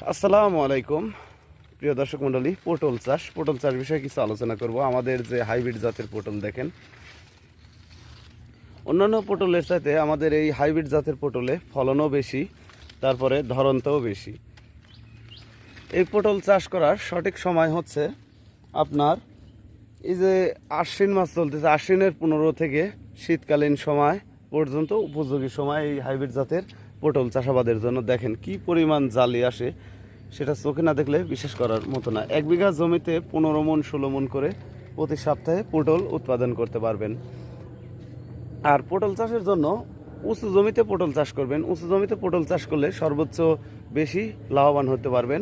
আসসালামু আলাইকুম। প্রিয় দর্শক মণ্ডলী, পটল চাষ। পটল চাষ বিষয়ে কিছু আলোচনা করব। আমাদের যে হাইব্রিড জাতের পটল দেখেন, অন্যান্য পটলের সাথে আমাদের এই হাইব্রিড জাতের পটলে ফলনও বেশি, তারপরে ধরনটাও বেশি। এই পটল চাষ করার সঠিক সময় হচ্ছে আপনার এই যে আশ্বিন মাস চলতেছে, আশ্বিনের পনেরো থেকে শীতকালীন সময় পর্যন্ত, উপযোগী সময় এই হাইব্রিড জাতের পটল চাষাবাদের জন্য দেখেন কি পরিমাণ জালি আসে, সেটা চোখে না দেখলে বিশ্বাস করার মতো না। এক বিঘা জমিতে পনেরো মন, ষোলো মন করে প্রতি সপ্তাহে পটল উৎপাদন করতে পারবেন। আর পটল চাষের জন্য উঁচু জমিতে পটল চাষ করবেন। উঁচু জমিতে পটল চাষ করলে সর্বোচ্চ বেশি লাভবান হতে পারবেন।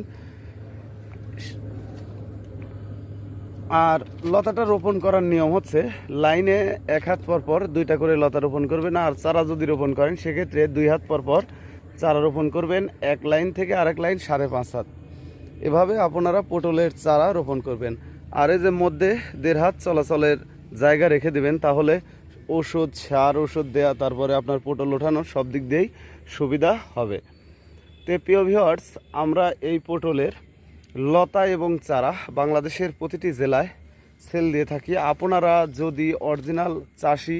আর লতাটা রোপণ করার নিয়ম হচ্ছে লাইনে এক হাত পর পর দুইটা করে লতা রোপণ করবেন আর চারা যদি রোপণ করেন, সেক্ষেত্রে দুই হাত পর পর চারা রোপণ করবেন, এক লাইন থেকে আরেক লাইন সাড়ে পাঁচ হাত। এভাবে আপনারা পটলের চারা রোপণ করবেন। আর এই যে মধ্যে দেড় হাত চলাচলের জায়গা রেখে দেবেন, তাহলে ওষুধ, সার, ওষুধ দেয়া, তারপরে আপনার পটল ওঠানোর সব দিক দিয়েই সুবিধা হবে। তো প্রিয় আমরা এই পটলের লতা এবং চারা বাংলাদেশের প্রতিটি জেলায় সেল দিয়ে থাকি। আপনারা যদি অরিজিনাল চাষি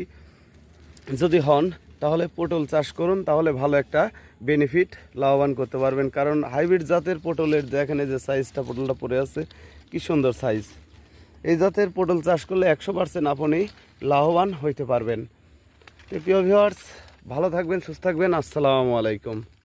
যদি হন, তাহলে পটল চাষ করুন, তাহলে ভালো একটা বেনিফিট লাভবান করতে পারবেন। কারণ হাইব্রিড জাতের পটলের এই যে সাইজটা পটলটা পড়ে আছে, কি সুন্দর সাইজ এই জাতের পটল চাষ করলে একশো পার্সেন্ট আপনি লাভবান হইতে পারবেন। প্রিয় ভিওয়ার্স ভালো থাকবেন, সুস্থ থাকবেন। আসসালামু আলাইকুম।